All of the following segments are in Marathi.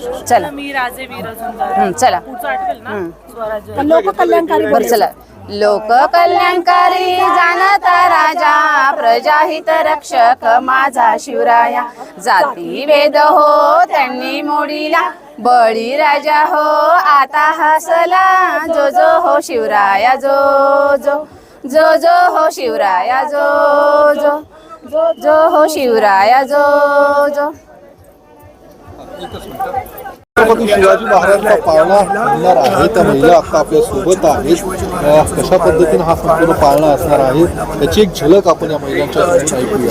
चला. मी राजे वीर सुंदर हं, चला. पुढचं आठवेल ना? स्वराज्य. लोक कल्याणकारी बरं चला. लोक कल्याणकारी जाणता राजा प्रजाहित रक्षक माझा शिवराया. जाती वेद हो त्यांनी मोडीला. बळी राजा हो आता हसला. जो जो हो शिवराया जो जो. जो जो हो शिवराया जो जो. जो जो हो शिवराया जो जो. छत्रपती शिवाजी महाराजांचा पाळणा होणार आहे. त्या महिला आता आपल्यासोबत आहेत. कशा पद्धतीने हा संपूर्ण पाळणा असणार आहे त्याची एक झलक आपण या महिलांच्या ऐकूया.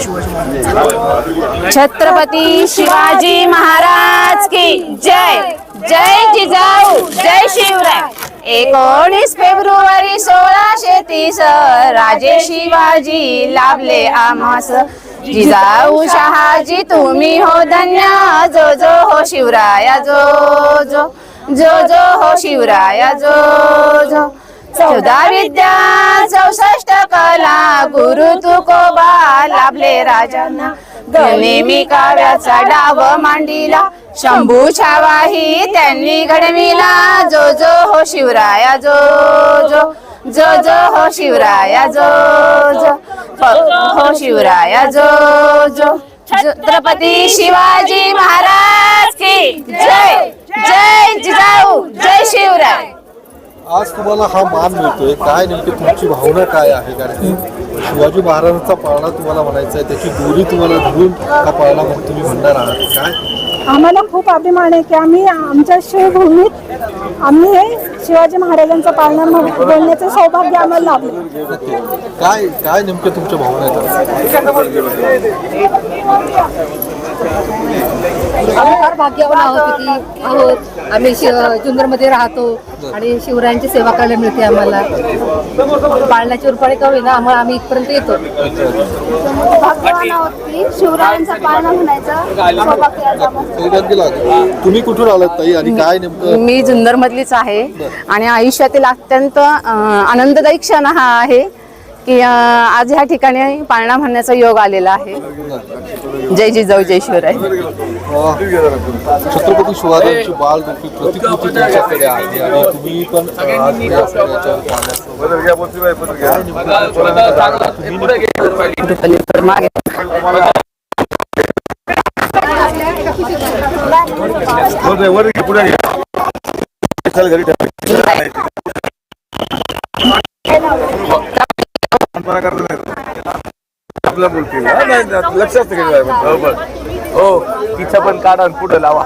छत्रपती शिवाजी महाराज की जय. जय जिजाऊ जय शिवराय. एकोणीस फेब्रुवारी सोळाशे तीस राजे शिवाजी लाभले आमास जिजाऊ शहाजी तुम्ही हो धन्य. जो जो हो शिवराया जो जो. जो जो हो शिवराया जो जो. चौदा विद्या चौसष्ट कला. गुरु तुकोबा लाभले राजांना. नेहमी काव्याचा डाव मांडीला. शंभू छावाही त्यांनी घडविला. जो जो हो शिवराया जो जो. जो जो हो शिवराया जो जो. हो शिवराया जो जो छत्रपती शिवाजी महाराज की जय जय जिजाऊ जय शिवराय. आज तुम्हाला हा मान मिळतोय. काय नेमकी तुमची भावना काय आहे? कारण की शिवाजी महाराजांचा पाळणा तुम्हाला म्हणायचा आहे. त्याची दोरी तुम्हाला धरून हा पाळणा तुम्ही म्हणणार आहात. काय? आम्हाला खूप अभिमान आहे की आम्ही आमच्या शिवभूमीत आम्ही हे शिवाजी महाराजांचा पाळणा बोलण्याचं सौभाग्य आम्हाला लाभलं. काय काय नेमके तुमच्या भावना आम्ही फार भाग्यवान आहोत की आहोत. आम्ही जुन्नरमध्ये राहतो आणि शिवरायांची सेवा करायला मिळते आम्हाला. पाळण्याची उरफाळे का होईना आम्हाला आम्ही इथपर्यंत येतो. भाग्यवान आहोत की शिवरायांचा पाळणा म्हणायचं सौभाग्य आज आम्हाला. काही गंगेला, तुम्ही कुठून आलात ताई? आणि काय नेमकं? मी जुन्नर मधलीच आहे आणि आयुष्यातील अत्यंत आनंददायी क्षण हा आहे. की आज ह्या ठिकाणी पाळणा म्हणण्याचा योग आलेला आहे. जय जिजाऊ जय शिवराय छत्रपती शिवाजींची बाल रूपी प्रतिकृती तुमच्याकडे आहे आणि तुम्ही पण अ, आज या याच्यावर पाहण्यास काय नेमकं तुम्ही मागे आपला बोलतील. हा, नाही, नाही, लक्ष असतं की नाही, बरोबर हो तिचं पण काढा आणि पुढे लावा.